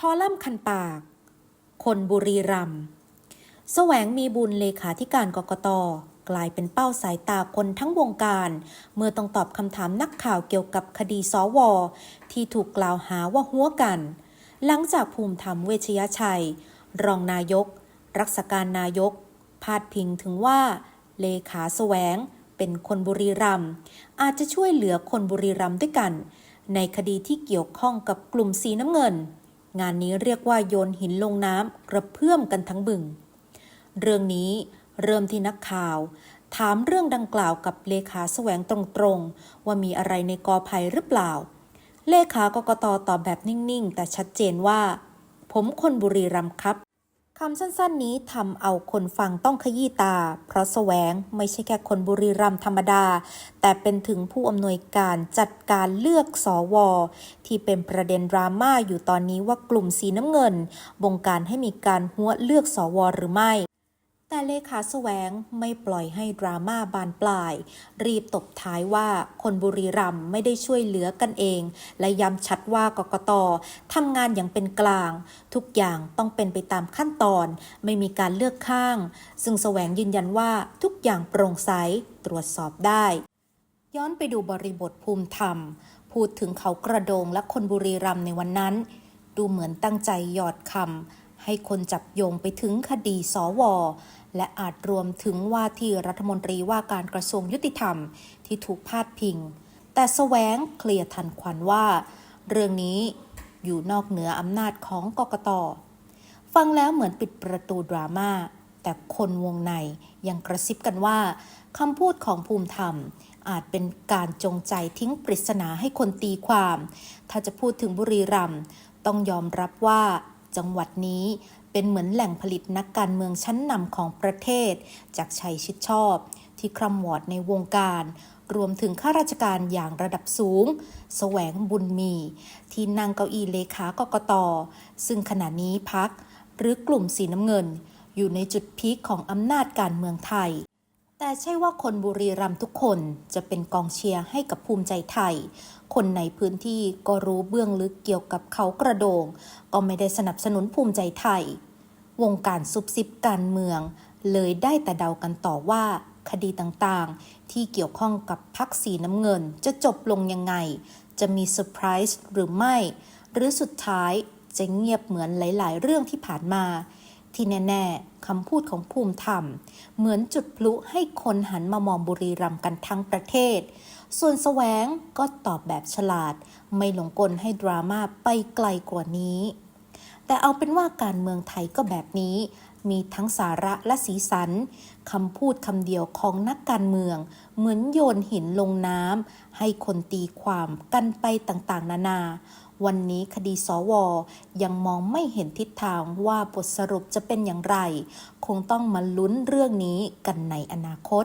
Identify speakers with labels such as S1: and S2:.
S1: คอลัมน์คันปาก คนบุรีรัมย์แสวงมีบุญเลขาธิการกกตกลายเป็นเป้าสายตาคนทั้งวงการ เมื่อต้องตอบคำถามนักข่าวเกี่ยวกับคดีสวที่ถูกกล่าวหาว่าหัวกัน หลังจากภูมิธรรมเวชยชัย รองนายก รักษาการนายก พาดพิงถึงว่า เลขาแสวง เป็นคนบุรีรัมย์อาจจะช่วยเหลือคนบุรีรัมย์ด้วยกัน ในคดีที่เกี่ยวข้องกับกลุ่มสีน้ำเงิน งานนี้เรียกว่าโยนหินลงน้ำกระเพื่อมกันทั้งบึง เรื่องนี้เริ่มที่นักข่าว ถามเรื่องดังกล่าวกับเลขาแสวงตรงๆ ว่ามีอะไรในกอภัยหรือเปล่า เลขากกตตอบแบบนิ่งๆ แต่ชัดเจนว่า ผมคนบุรีรัมย์ครับ คำสั้นๆนี้ทำเอาคนฟังต้องขยี้ตา เพราะแสวงไม่ใช่แค่คนบุรีรัมย์ธรรมดา แต่เป็นถึงผู้อำนวยการจัดการเลือกสอวอที่เป็นประเด็นดราม่าอยู่ตอนนี้ว่ากลุ่มสีน้ำเงิน บงการให้มีการหัวเลือกสอวอหรือไม่ แต่เลขาแสวงไม่ปล่อยให้ดราม่าบานปลาย รีบตบท้ายว่าคนบุรีรัมย์ไม่ได้ช่วยเหลือกันเอง และย้ำชัดว่ากกตทำงานอย่างเป็นกลาง ทุกอย่างต้องเป็นไปตามขั้นตอน ไม่มีการเลือกข้าง ซึ่งแสวงยืนยันว่าทุกอย่างโปร่งใสตรวจสอบได้ ย้อนไปดูบริบทภูมิธรรม พูดถึงเขากระโดงและคนบุรีรัมย์ในวันนั้น ดูเหมือนตั้งใจหยอดคำให้คนจับโยงไปถึงคดีสว และอาจรวมถึงว่าที่รัฐมนตรีว่าการกระทรวงยุติธรรมที่ถูกพาดพิง แต่แสวงเคลียร์ทันควันว่า เรื่องนี้อยู่นอกเหนืออำนาจของกกต ฟังแล้วเหมือนปิดประตูดราม่าแต่คนวงในยังกระซิบกันว่าคำพูดของภูมิธรรมอาจเป็นการจงใจทิ้งปริศนาให้คนตีความ ถ้าจะพูดถึงบุรีรัมย์ต้องยอมรับว่า จังหวัดนี้เป็นเหมือนแหล่งผลิตนักการเมืองชั้นนำของประเทศ จากชัยชิดชอบ ที่คร่ำวอดในวงการ รวมถึงข้าราชการอย่างระดับสูงแสวงบุญมี ที่นั่งเก้าอี้เลขากกต ซึ่งขณะนี้พักหรือกลุ่มสีน้ำเงิน อยู่ในจุดพีคของอำนาจการเมืองไทย แต่ใช่ว่าคนบุรีรัมย์ทุกคนจะเป็นกองเชียร์ให้กับภูมิใจไทย คนในพื้นที่ก็รู้เบื้องลึกเกี่ยวกับเขากระโดง ก็ไม่ได้สนับสนุนภูมิใจไทย วงการซุบซิบการเมือง เลยได้แต่เดากันต่อว่าคดีต่างๆ ที่เกี่ยวข้องกับพักสีน้ำเงินจะจบลงยังไง จะมีเซอร์ไพรส์หรือไม่ หรือสุดท้ายจะเงียบเหมือนหลาย ๆ เรื่องที่ผ่านมา ที่แน่ๆคำพูดของภูมิธรรม เหมือนจุดพลุให้คนหันมามองบุรีรัมย์กันทั้งประเทศ ส่วนแสวงก็ตอบแบบฉลาด ไม่หลงกลให้ดราม่าไปไกลกว่านี้ แต่เอาเป็นว่าการเมืองไทยก็แบบนี้ มีทั้งสาระและสีสันคำพูดคำเดียวของนักการเมือง เหมือนโยนหินลงน้ำให้คนตีความกันไปต่างๆ นานา วันนี้คดีสว ยังมองไม่เห็นทิศทางว่าบทสรุปจะเป็นอย่างไร คงต้องมาลุ้นเรื่องนี้กันในอนาคต